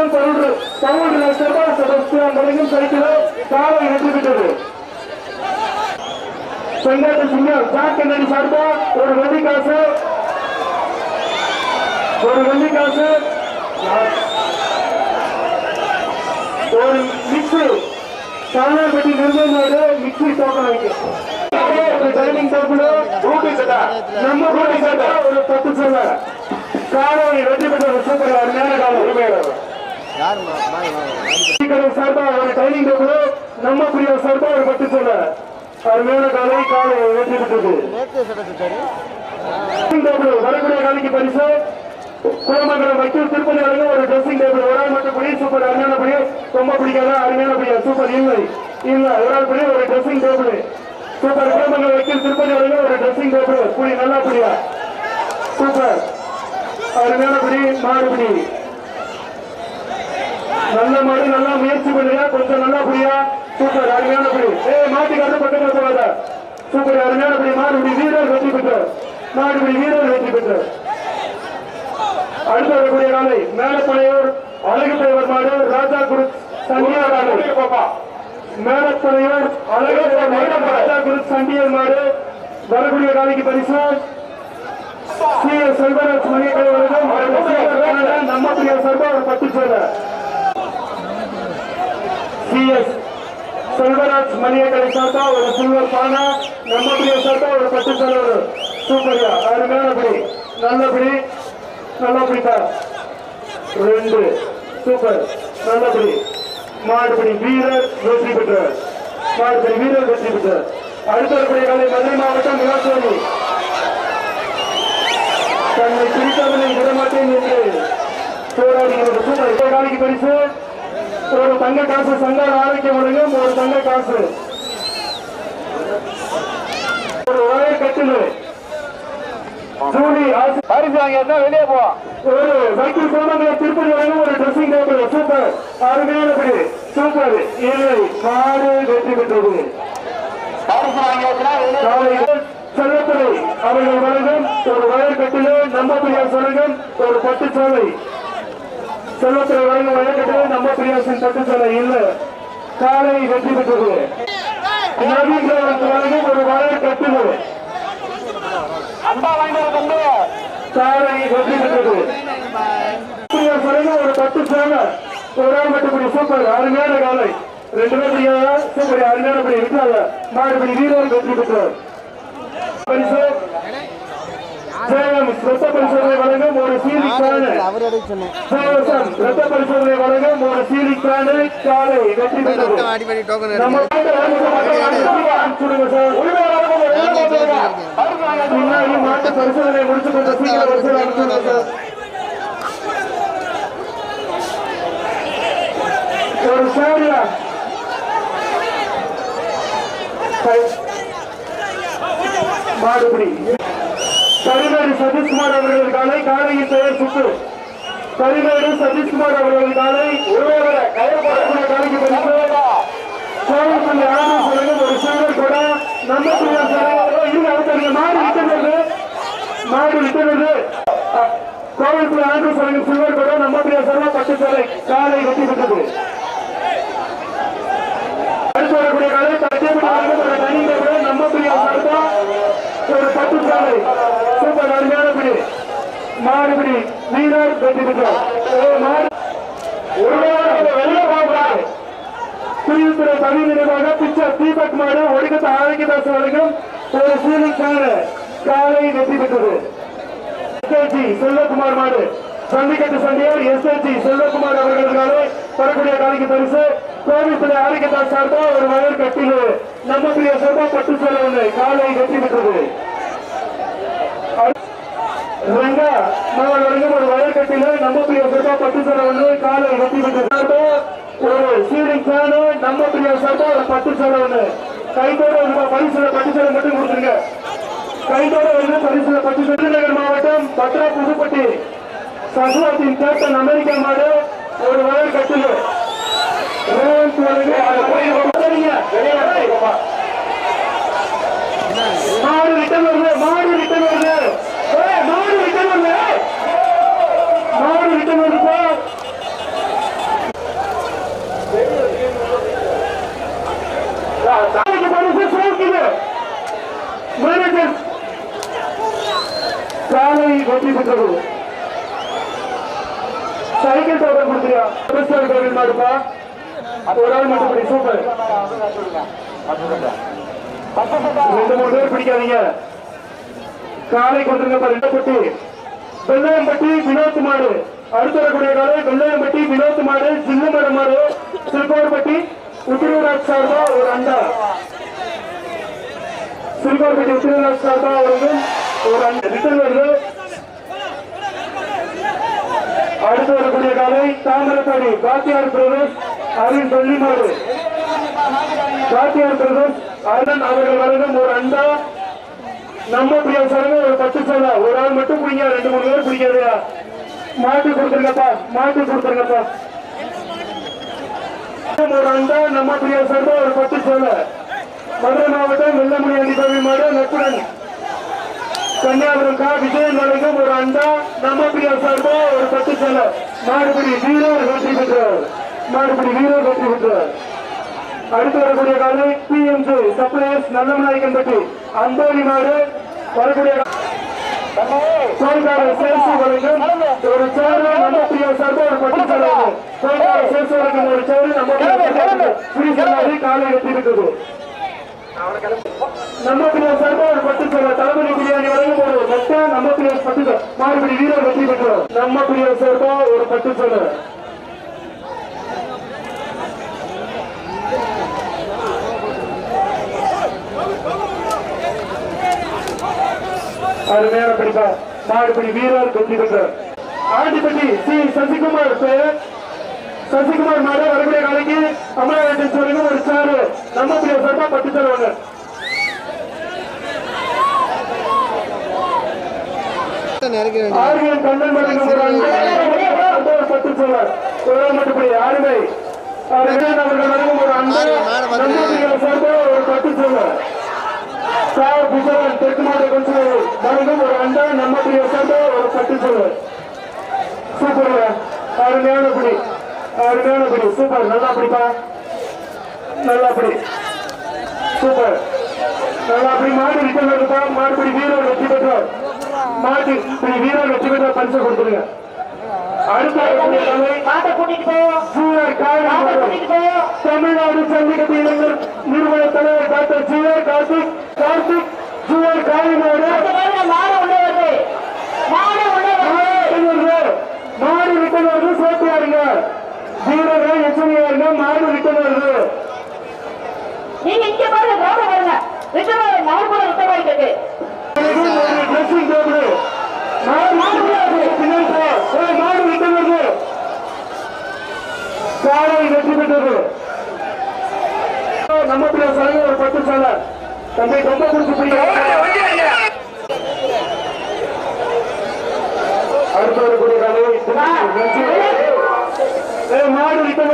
Krishnan powder powder செபாஸ்டியான் வழங்கும் cycle காலை வெற்றி பெற்றது செங்கோட்டை சிங்கம் ஜாக் கண்ணடி சார்பா ஒரு வெள்ளி காசு. ஒரு வெள்ளி காசு. ஒரு மிக்ஸி. சாணார்பட்டி நிர்மலோடு மிக்ஸி டோக்கன் வைக்கும் டைனிங் டேபிள் ரூபி சட்டா நம்ம ரூபி சட்டா ஒரு பத்து சட்டா காலை வெற்றி பெற்ற ஒரு சூப்பர் அருமையான காலம் உரிமையாளர் கடை ஒரு டைனிங் டேபிள் நம்ம பிரியா சார்பா ஒரு பத்து சொல்ல அருமையான காலை காலை வெற்றி பெற்றது வரக்கூடிய காலைக்கு பரிசு. குளமங்கலம் வக்கீல் திருப்பதி வழங்க ஒரு ட்ரெஸ்ஸிங் டேபிள் ஒரு ஆள் மட்டும் படி சூப்பர். அருமையான படி. ரொம்ப பிடிக்காத அருமையான படி. சூப்பர். இல்லை. இல்ல. ஒரு ஆள் படி ஒரு ட்ரெஸ்ஸிங் டேபிள் சூப்பர். குளமங்கலம் வக்கீல் திருப்பதி வழங்க ஒரு ட்ரெஸ்ஸிங் டேபிள் புடி நல்லா புடியா சூப்பர். அருமையான படி. மாறுபடி நல்ல மாதிரி நல்லா முயற்சி பண்ணுங்க. கொஞ்சம் நல்லா புரியா? சூப்பர் அருமையான படி ஏய் மாட்டுக்காரர் பக்கத்துல போகாத சூப்பர் அருமையான படி மாடுபடி வீரர் வெற்றி பெற்றார். மாடுபடி வீரர் வெற்றி பெற்றார். அடுத்த வரக்கூடிய காலை மேலப்பனையூர் அழகு தலைவர் மாடு ராஜா குரு சண்டியா காலை மேலப்பனையூர் அழகு தலைவர் ராஜா குரு சண்டியர் மாடு. வரக்கூடிய காலைக்கு பரிசு. சி. செல்வராஜ் மணியக்கலை நம்ம பிரியா சார்பா பத்து சொல்ல சிஎஸ் செல்வராஜ் மணியக்கரை சார்பா ஒரு சில்வர் பானா நம்மபடிய பிரிய சார்பா ஒரு பட்டு செலவர். சூப்பர்யா அருமையானபடி நல்லபடி நல்லபடிக்கா ரெண்டு. சூப்பர். நல்லபடி மாடுபடி வீரர் வெற்றி பெற்றார். மாடுபடி வீரர் வெற்றி பெற்றார். அடுத்த காலை மதுரை மாவட்டம் விளாசோனி தன்னை பிடித்தவனை விடமாட்டேன் என்று போராடுகிறது. சூப்பர் இப்போ காலைக்கு பரிசு. ஒரு தங்க காசு சங்கார ஆரோக்கியம் வழங்கும் ஒரு தங்க காசு. ஒரு ஒயர் கட்டிலு. ஜூலி பரிசு வாங்கியிருந்தா வெளியே போ. ஒரு சைக்கிள் திருப்பதி வழங்கும் ஒரு ட்ரெஸ்ஸிங் டேபிள் சூப்பர். அருமையானபடி சூப்பர். இல்லை மாடு வெற்றி பெற்றது. பரிசு காலை செல்லத்துறை அவர்கள் வழங்கும் ஒரு வயர் கட்டிலு. பிரியாஸ் வழங்கும் ஒரு பட்டு சேலை. செல்லத்துறை வழங்கும் வயர் நம்ம பிரியாசின் பட்டு இல்லை. காலை வெற்றி பெற்றது. நவீன் வழங்கும் ஒரு வயர் கட்டுது காலை வெற்றி பெற்றது. ஒரு பத்து சேலை ஒரு ஆள் மட்டும் சூப்பர் அருமையான காலை. ரெண்டு பேர் சூப்பர் அருமையான படி விட்டாத மாடுபடி வீரர் வெற்றி பெற்றார். பரிசு. சேலம் ரத்த பரிசோதனை வழங்கும் ஒரு சீலிக்கான சேவசம் ரத்த பரிசோதனை வழங்கும் ஒரு சீலிக்கான காலை வெற்றி பெற்றது. அடிப்படை டோக்கன் நம்ம எடுக்க அனுப்பிச்சுடுங்க சார். முன்னாடி மாட்டு பரிசோதனை முடிச்சு கொஞ்சம் சீக்கிரம் வரிசையில் அனுப்பிச்சுடுங்க சார் ஒரு சேரியா? மாடுபிடி. கரிமேடு சதீஷ்குமார் அவர்கள் காலை காலையின் பெயர் சுத்து கரிமேடு சதீஷ்குமார் அவர்கள் காலை காலைக்கு பரிசு கோவில்பள்ளி ஆனந்த் ஒரு சிறுவர் கூட நம்ம மாடு விட்டுறது மாடு விட்டுறது சிறுவர் கூட நம்ம பட்டு காலை வெட்டி விட்டது. அடுத்து வரக்கூடிய காலை கட்டியப்பட்டு ஒரு தனி கூட நம்ம பிள்ளையார் சார்பா ஒரு பட்டு சூப்பர் அருமையான பிடி. வீரர் வெற்றி குடியுத்துறை பணி பிச்சர் தீபக் மாடு ஒடுக்கத்த ஆரோக்கியதாஸ் வழங்கும் ஒரு சீலிக்கான காலை வெற்றி பெற்றது. செல்வகுமார் மாடு. சண்டிகட்டு சண்டியார் எஸ்ஐஜி செல்வகுமார் அவர்களுக்காக வரக்கூடிய காலைக்கு பரிசு. ஆரோக்கியதாஸ் ஒரு வயர் கட்டிலு நம்ம பிரிய சார்பா பட்டு சேலை காலை வெற்றி பெற்றது. வரைக்கும் ஒரு வயக்கட்டில நம்ம பிரிய சபா பட்டு சேலை ஒன்று காலை வெற்றி பெற்றது ஒரு சீலிங் ஃபேனு நம்ம பிரிய சபா ஒரு பட்டு சேலை ஒன்று கைத்தோட ஒரு பரிசுல பட்டு சேலை மட்டும் கொடுத்துருங்க. கைதோட வந்து பரிசுல பட்டு விருதுநகர் மாவட்டம் பத்ரா புதுப்பட்டி. சசுவாத்தின் கேப்டன் அமெரிக்கா மாடு. ஒரு வயல் கட்டில் ரேவந்த் வழங்கு அதை போய் சரிங்க. வெளியே வாங்க. மாடு ரிட்டன் வருது மாடு ரிட்டன் வருது ஏய், மாடு ரிட்டன் வருது மாடு ரிட்டன் வருது வெற்றி சைக்கிள் டோக்கன் கொடுத்துருயா கிறிஸ்தவ கோவில் மாடுப்பா ஒரு ஆள் மட்டும் சூப்பர் ரெண்டு மூணு பேர் பிடிக்காதீங்க. காலை கொண்டுருங்க ரெண்டு பட்டி வெள்ளையம்பட்டி வினோத் மாடு அடுத்து வரக்கூடிய காலை வெள்ளையம்பட்டி வினோத் மாடு சின்னமர மாடு சிறுகோர்பட்டி உத்திரராஜ் சார்பா ஒரு அண்டா சிறுகோர்பட்டி உத்திரராஜ் சார்பா ஒரு அண்டா ரிட்டர்ன் வருது. அடுத்து வரக்கூடிய காலை தாமிரத்தாடி காத்தியார் பிரதேஷ் அருண் பள்ளிமாடு காத்தியார் பிரதேஷ் அருண் அவர்கள் வழங்கும் ஒரு அண்டா. நம்ம பிரியா சொல்லுங்க ஒரு பத்து சொல்லா ஒரு ஆள் மட்டும் பிடிங்க ரெண்டு மூணு பேர் பிடிக்காதயா மாட்டி கொடுத்துருங்கப்பா மாட்டி கொடுத்துருங்கப்பா. ஒரு அண்டா நம்ம பிரியா சார்பா ஒரு பத்து சொல்ல மதுரை மாவட்டம் வெள்ளமணி அடிப்பவி மாடு நட்புடன். கன்னியாகுமரி கா வழங்கும் ஒரு அண்டா நம்ம பிரியா சார்பா ஒரு பத்து செல்ல மாடுபிடி வீரர் வெற்றி பெற்றவர் மாடுபிடி வீரர் வெற்றி பெற்றவர் அடுத்து வரக்கூடிய காலை பிஎம்சி சப்ளைஸ் நல்லமநாயக்கன்பட்டி அந்தோணி மாடு வரக்கூடிய கோல்கார சேர்த்து வழங்கும் ஒரு சேரு நம்ம பிரியா சார்பா ஒரு பட்டு கோல்கார சேர்த்து வழங்கும் ஒரு சேரு நம்ம பிரியா சார்பா காலை வெற்றி பெற்றது நம்ம பிரியா சார்பா தளபதி பிரியாணி வழங்கும் ஒரு மொத்த நம்ம பிரியா மாறுபடி வீரர் வெற்றி பெற்றோம் நம்ம பிரியா ஒரு பட்டு அருமையான படிப்பா மாடுபடி வீரர் வெற்றி பெற்றார் ஆண்டிப்பட்டி சி. சசிகுமார் பெயர் சசிகுமார் மாடு வரக்கூடிய நாளைக்கு அமலாவட்டம் சொல்லுங்க ஒரு சாரு நம்ம பிரியா சார்பா பட்டு தருவாங்க. ஆர்வியன் கண்ணன் மடங்கு ஒரு ஒரு பட்டு சொல்வார் ஒரு மட்டுப்படி ஆறுமை ஒரு ஒரு தெற்கு மாவட்ட கவுன்சிலர் ஒரு அண்டா நம்ம பிரியா சார்பா ஒரு பட்டு சொல்வார் சூப்பர் அருமையான குடி அருமையான குடி சூப்பர். நல்லா பிடிப்பா நல்லா பிடி. சூப்பர். நல்லா அப்படி மாடு ரிட்டர்ன் வருதுப்பா மாடுபடி வீரர் வெற்றி பெற்றார். மாட்டு இப்படி வீரர் வெற்றி பெற்ற பரிசு கொடுத்துருங்க. தமிழ்நாடு ஜல்லிக்கட்டு இளைஞர் நிறுவன தலைவர் doctor GR Karthik. Karthik GR காளிமாடு அந்த பாருங்க மாடு உள்ளே வருது. வருது வருது வீரர்கள் எச்சரிக்கையா இருங்க மாடு ரிட்டன் வருது நீங்க இங்க பாருங்க கிரௌண்ட பாருங்க ரிட்டர்ன் மாடு கூட ரிட்டர்ன் ஆயிட்டு ட்ரெஸ்ஸிங் டேபிள் மாடு மாடு வருது பின்னாடி மாடு ரிட்டன் வருது சாலை வெற்றி பெற்றது. நம்ம பிள்ளை சாலை ஒரு பத்து சாலை. தம்பி ரொம்ப பிடிச்சி பிடிக்கும் அடுத்து மாடு ரிட்டன்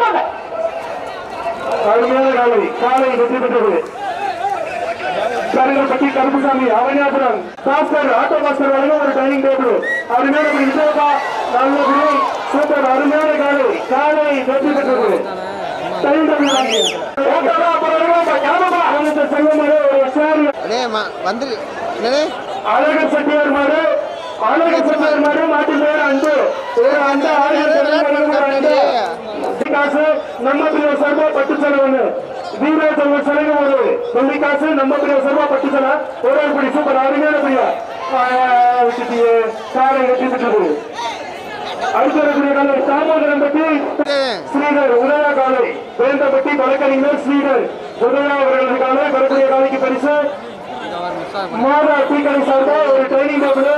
போங்க. அருமையான காலை. காலை வெற்றி பெற்றது. கருங்கப்பட்டி கருப்புசாமி அவனியாபுரம். பாஸ்கர் ஆட்டோ பாஸ்கர் ஒரு டைனிங் டேபிள் அருமையான ஒரு விஜயபா நல்ல குடி சூப்பர். அருமையான காலை. காலை வெற்றி பெற்றது. செல்வமரு ஒரு சேர் அடே வந்துரு. என்னது அழகு செட்டியார் மாடு அழகு செட்டியார் மாடு மாட்டு பேர் அன்பு. நம்ம ஒரு நம்ம பிரிவு சார்பா பட்டு சேலை. ஒரு படி சூப்பர் அருமையான பிரியா காலை வெட்டி பெற்றது அடுத்து வரக்கூடிய காலை தாமோதரம் பட்டி ஸ்ரீதர் உதயா காலை. வேந்தப்பட்டி வழக்கறிஞர் ஸ்ரீதர் உதயா அவர்களது காலை. வரக்கூடிய காலைக்கு பரிசு. மாதா டீக்கடை சார்பா ஒரு ட்ரைனிங் டேபிள்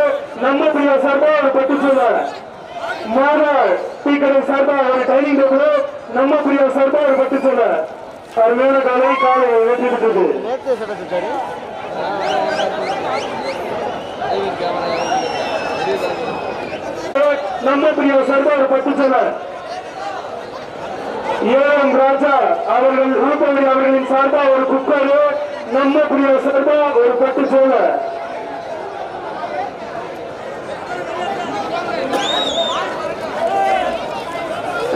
நம்ம பிரியா சார்பா ஒரு பட்டு சொல்வார் மாதா டீக்கடை சார்பா ஒரு ட்ரைனிங் டேபிள் நம்ம பிரியா சார்பா ஒரு பட்டு சொல்வார் அருமையான காலை காலை தச்சாரு நம்ம பிரிய சார்பா ஒரு பட்டு சொன்னார் ஏஎம் ராஜா அவர்கள் ரூபவழி அவர்களின் சார்பா ஒரு குக்கர் நம்ம பிரிய சார்பா ஒரு பட்டு சோழ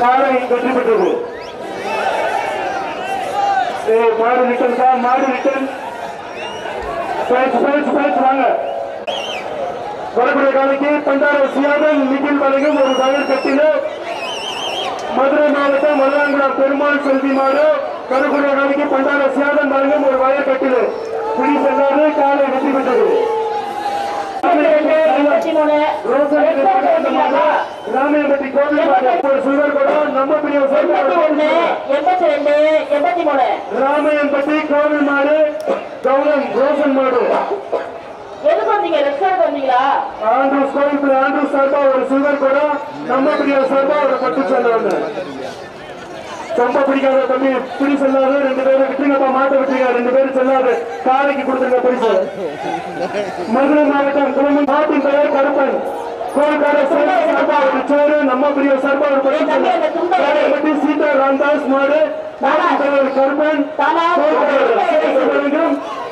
காலை வெற்றி பெற்றது. ஏய், மாடு ரிட்டன் சார் மாடு ரிட்டன் வாங்க. வரக்கூடிய காலைக்கு பண்டார சியாதன் நிகில் வழங்கும் ஒரு வயல் கட்டில மதுரை மாவட்டம் மதுராங்குளம் பெருமாள் செல்வி மாடு கருக்குடைய காலைக்கு பண்டார சியாதன் வழங்கும் ஒரு வயல் கட்டில. பிடி சென்றாரு காலை வெற்றி பெற்றது. ராமையம்பட்டி கோவில் ஒரு சிறுவர் நம்ம பிரிவு எண்பத்தி ரெண்டு எண்பத்தி மூணு. ராமையம்பட்டி கோவில் மாடு கௌரம் ரோசன் மாடு எதுக்கு வந்தீங்க ரெஸ்டாரண்ட் வந்தீங்களா ஆண்ட்ரூஸ் கோவில் ஆண்ட்ரூஸ் சார்பா ஒரு சில்வர் கூட நம்ம பிரிவு சார்பா ஒரு பட்டு சொல்ல ரொம்ப பிடிக்காத தம்பி பிடி செல்லாது ரெண்டு பேரும் விட்டுருங்கப்பா மாட்ட விட்டுருங்க ரெண்டு பேரும் செல்லாது காலைக்கு கொடுத்துருங்க பரிசு மதுரை மாவட்டம் குழந்தை மாட்டின் பெயர் கருப்பன். கோல்கார சார்பா ஒரு சேரு நம்ம பிரிவு சார்பா ஒரு பரிசு சீதா ராம்தாஸ் மாடு. கருப்பன்.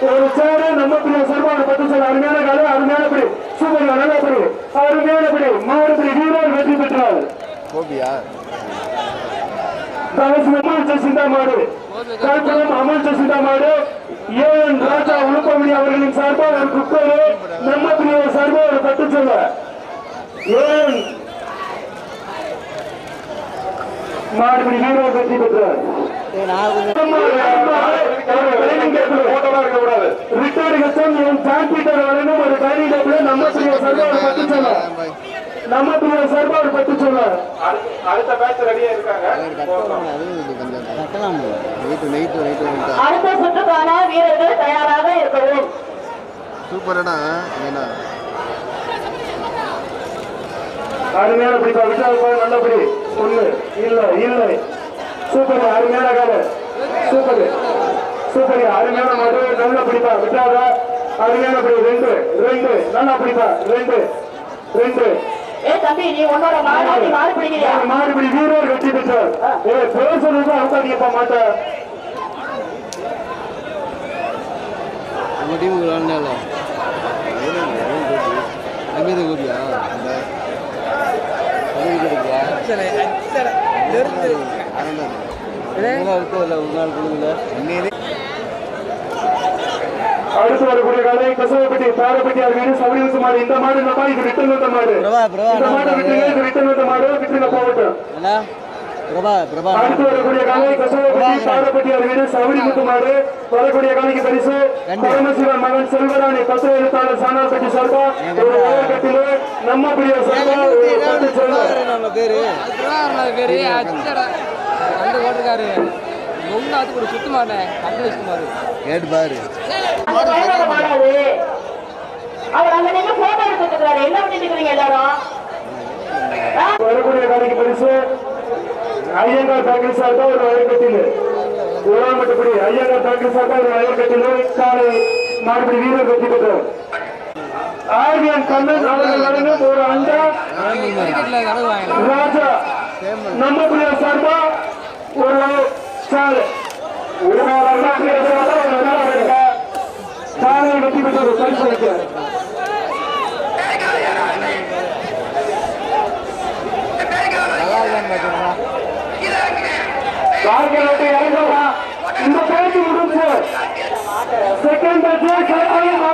ஒரு சேரு நம்ம பிரிவு சார்பா ஒரு பட்டு அருமையான காலை அருமையான பிடி. சூப்பர் நல்ல பிடி. அருமையான பிடி. மாடுபிடி வீரர் வெற்றி பெற்றார். கோபியா காஞ்சிபுரம் ஏஎன் ராஜா உளுப்பமணி அவர்களின் சார்பாக ஒரு குக்கரு நம்ம பிரிய சார்பாக ஒரு பட்டு சொல்ல. ஏஎன் மாடுபிடி வீரர் வெற்றி பெற்றார்? ரிட்டையர்டு கட்சம் என் ஒரு டைனிங் டேபிள் நம்ம பிரிவு சார்பாக ஒரு பட்டு சொல்ல. சார்பாக ஒரு பட்டு சொல்ல அடுத்த பேட்ச் ரெடியா இருக்காங்க. அடுத்த சுற்றுக்கான வீரர்கள் தயாராக இருக்கவும். சூப்பரடா ஏன்னா அருமையான பிடிப்பா விட்டால் போய் நல்லபடி ஒண்ணு இல்ல இல்லை. சூப்பர் அருமையான கால. சூப்பர் சூப்பர் அருமையான மாடு நல்ல பிடிப்பா விட்டாத அருமையான பிடி ரெண்டு ரெண்டு. நல்லா பிடிப்பா ரெண்டு ரெண்டு. ஏ தம்பி நீ உன்னோட மாடு மாடு பிடிக்கிறியா மாடுபிடி வீரர் வெற்றி பெற்றார் ஏ அங்கே ஒரு நாள் கொடுக்கல. அடுத்து வரக்கூடிய காலை கசவப்பட்டி பாரப்பட்டி அது வீடு சபரிவச மாடு இந்த மாடு இந்த மாடு இது ரிட்டன் வந்த மாடு. பிரபா பிரபா இந்த மாடு விட்டுங்க இது ரிட்டன் வந்த மாடு விட்டுங்க போகட்டும் அண்ணா பிரபா பிரபா. அடுத்து வரக்கூடிய காலை கசவப்பட்டி பாரப்பட்டி அது வீடு சபரி முத்து மாடு. வரக்கூடிய காலைக்கு பரிசு. பரமசிவன் மகன் செல்வராணி பத்து எழுத்தாளர் சாணார்பட்டி சார்பா. ஒரு நம்ம பிரிய சார்பா. அந்த ஓட்டுக்காரு. அது கேட்டு பாரு. வயதோட மாடாது அவர் அங்க நின்று போட்டோ எடுத்துட்டு இருக்காரு என்ன பண்ணிட்டு இருக்கீங்க எல்லாரும்? வரக்கூடிய காலைக்கு பரிசு. ஐயங்கார் பேக்கரி சார்பா ஒரு வயல் கட்டில. உராமட்டப்படி ஐயங்கார் பேக்கரி சார்பா ஒரு வயல் கட்டில. காலை மாடுபடி வீரர் வெற்றி பெற்றார் ஆர்வியன் கண்ணன் அவர்கள் ஒரு ராஜா நம்ம பிள்ளைய சார்பா ஒரு சாலை ஒரு சார்பா சாலை வெற்றி பெற்றது பரிசு வைக்கிறார் கால்களோட்டு இறங்கலாம் இந்த பேச்சு முடிஞ்சு. செகண்ட் பேச்சு